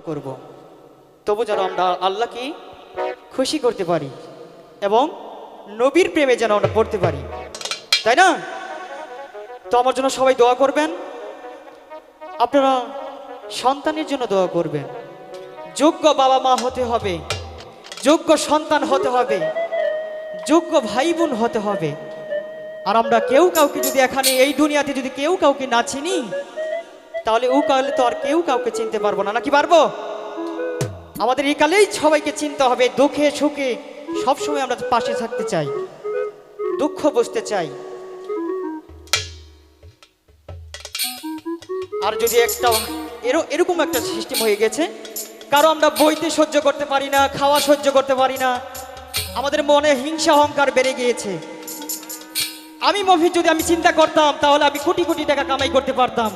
করব। তবু যেন আমরা আল্লাহকে খুশি করতে পারি এবং নবীর প্রেমে যেন আমরা পড়তে পারি। তাই না? তো আমার জন্য সবাই দোয়া করবেন। আপনারা সন্তানের জন্য দোয়া করবেন। যোগ্য বাবা মা হতে হবে, যোগ্য সন্তান হতে হবে, যোগ্য ভাই বোন হতে হবে। আর আমরা কেউ কাউকে যদি এখানে এই দুনিয়াতে যদি কেউ কাউকে না চিনি তাহলে ও কালে তো আর কেউ কাউকে চিনতে পারব না নাকি পারব? আমাদের এই কালেই সবাইকে চিনতে হবে, দুঃখে সুখে সবসময় আমরা পাশে থাকতে চাই, দুঃখ বুঝতে চাই। আর যদি একটা, এরো এরকম একটা সিস্টেম হয়ে গেছে, কারও আমরা বইতে সহ্য করতে পারি না, খাওয়া সহ্য করতে পারি না, আমাদের মনে হিংসা, অহংকার বেড়ে গিয়েছে। আমি মফিজ যদি আমি চিন্তা করতাম, তাহলে আমি কোটি কোটি টাকা কামাই করতে পারতাম।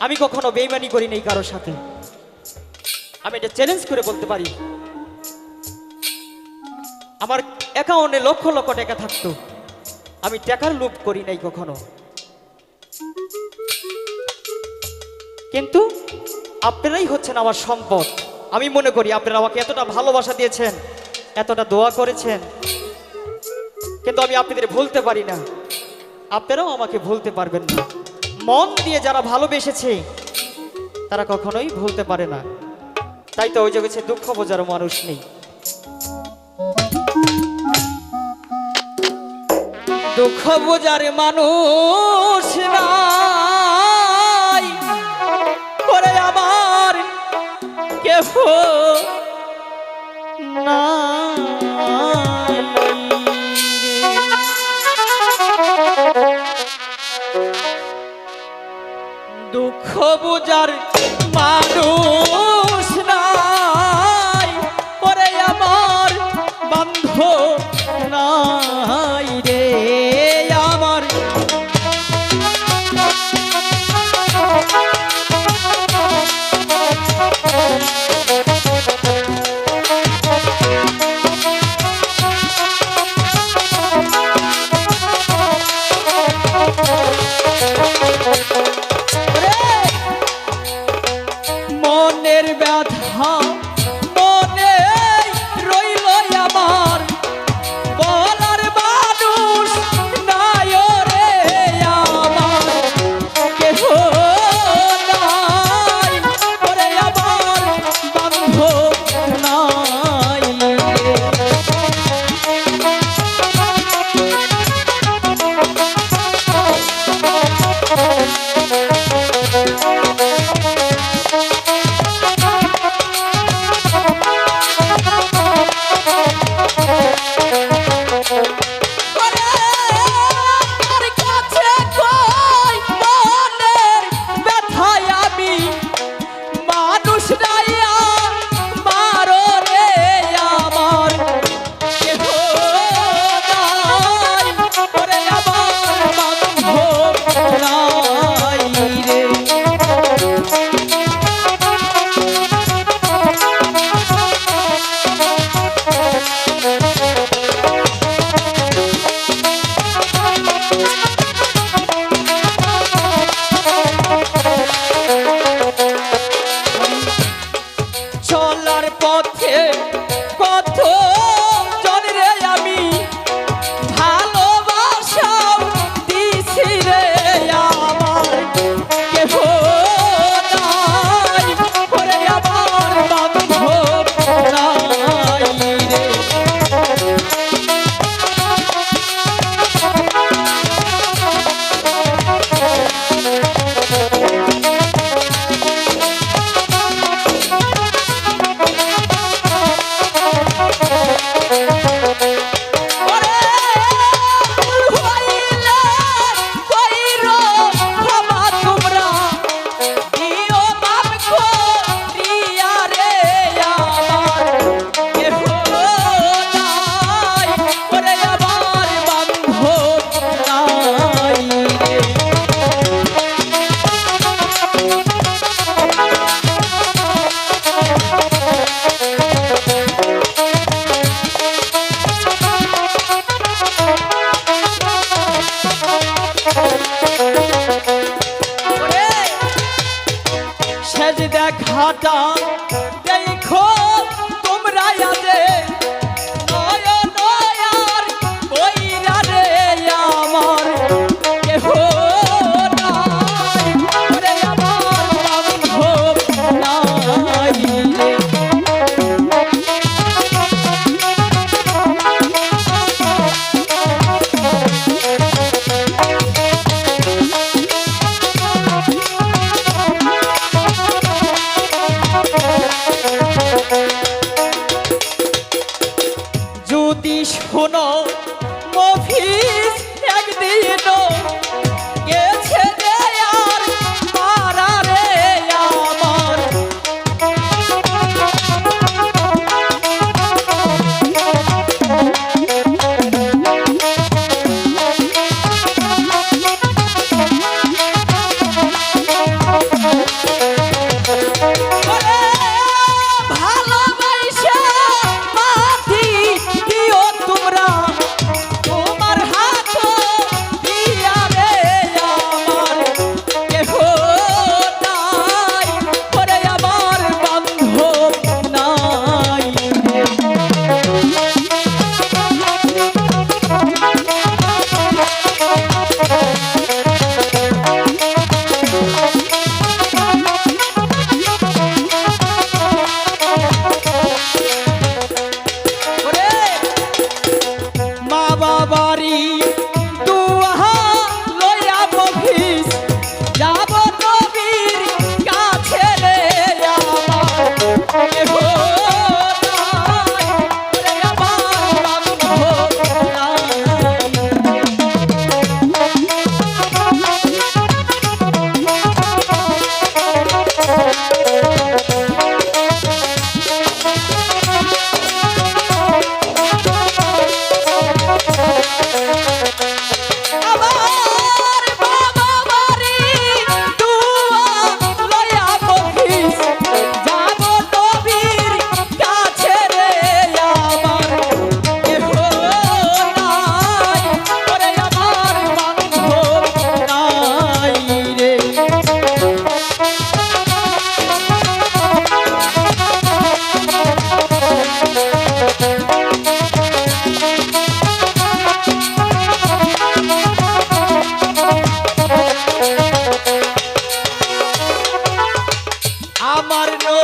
আমি কখনো বেইমানি করি নাই কারোর সাথে। আমি এটা চ্যালেঞ্জ করে বলতে পারি। আমার অ্যাকাউন্টে লক্ষ লক্ষ টাকা থাকতো। আমি টাকার লোভ করি নাই কখনো। কিন্তু আপনারাই হচ্ছেন আমার সম্পদ। আমি মনে করি আপনারা আমাকে এতটা ভালোবাসা দিয়েছেন, এতটা দোয়া করেছেন। কিন্তু আমি আপনাদের ভুলতে পারি না। আপনারাও আমাকে ভুলতে পারবেন না। মন দিয়ে যারা ভালোবেসেছে, তারা কখনোই ভুলতে পারে না। তাই তো ওই জগেছে দুঃখ বোঝারও মানুষ নেই। দুঃখ বোঝার মানুষ নাই। করে আমার কেহ নাই। দুঃখ বুঝার মানুষ নাই। পরে আমার বন্ধ Oh. হাঁটা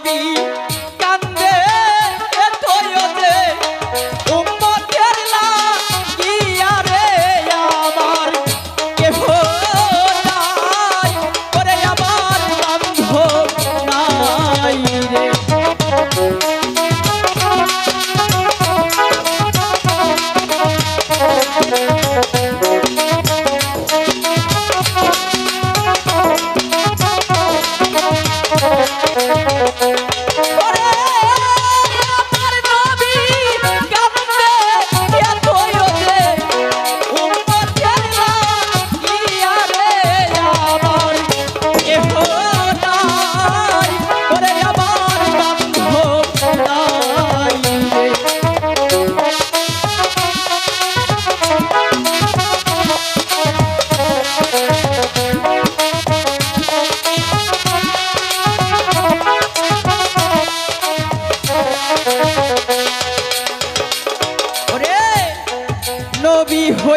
নবী কান্দে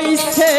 নবী